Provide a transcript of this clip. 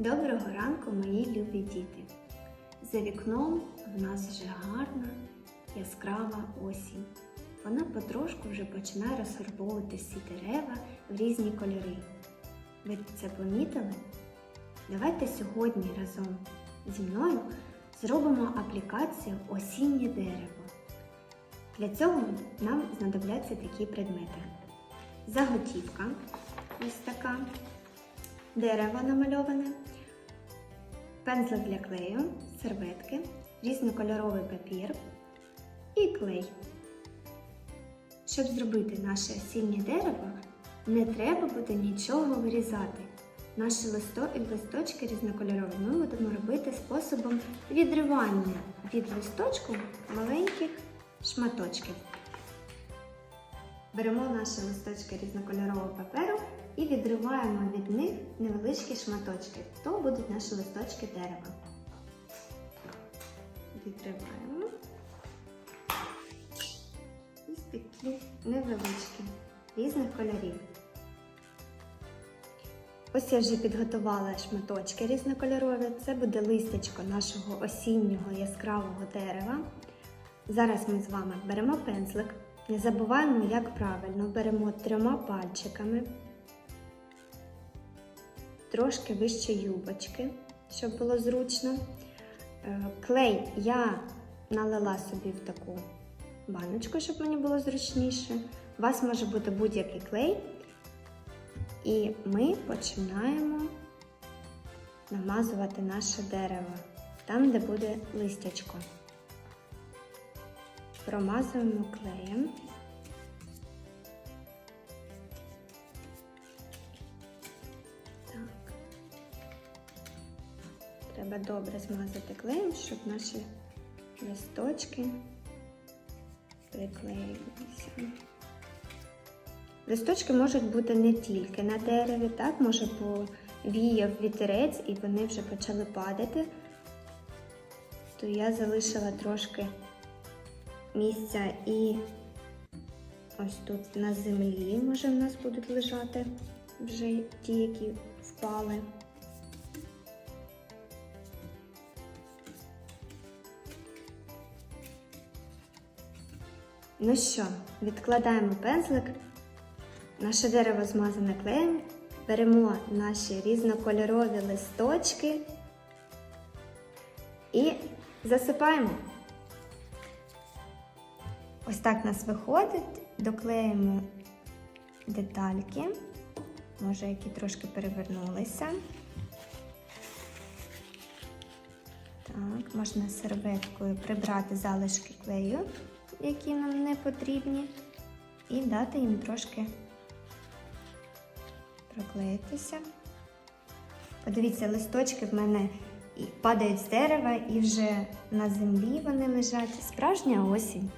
Доброго ранку, мої любі діти! За вікном в нас вже гарна, яскрава осінь. Вона потрошку вже починає розфарбовувати всі дерева в різні кольори. Ви це помітили? Давайте сьогодні разом зі мною зробимо аплікацію Осіннє дерево. Для цього нам знадобляться такі предмети. Заготівка ось така, дерево намальоване, пензлик для клею, серветки, різнокольоровий папір і клей. Щоб зробити наше осіннє дерево, не треба буде нічого вирізати. Наші листо... листочки різнокольорові ми будемо робити способом відривання від листочку маленьких шматочків. Беремо наші листочки різнокольорового паперу і відриваємо від них невеличкі шматочки. То будуть наші листочки дерева. Відриваємо. Ось такі невеличкі, різних кольорів. Ось я вже підготувала шматочки різнокольорові. Це буде листячко нашого осіннього яскравого дерева. Зараз ми з вами беремо пензлик. Не забуваємо, як правильно. Беремо трьома пальчиками, трошки вище юбочки, щоб було зручно. Е, Клей я налила собі в таку баночку, щоб мені було зручніше. У вас може бути будь-який клей. І ми починаємо намазувати наше дерево там, де буде листячко. Промазуємо клеєм. Треба добре змазати клеєм, щоб наші листочки приклеїлися. Листочки можуть бути не тільки на дереві, так, може повіяв вітерець і вони вже почали падати, то я залишила трошки місця і ось тут на землі, може, в нас будуть лежати вже ті, які впали. Ну що, відкладаємо пензлик. Наше дерево змазане клеєм. Беремо наші різнокольорові листочки і засипаємо. Ось так у нас виходить, доклеїмо детальки, може, які трошки перевернулися. Так, можна серветкою прибрати залишки клею, які нам не потрібні, і дати їм трошки проклеїтися. Подивіться, листочки в мене падають з дерева і вже на землі вони лежать. Справжня осінь.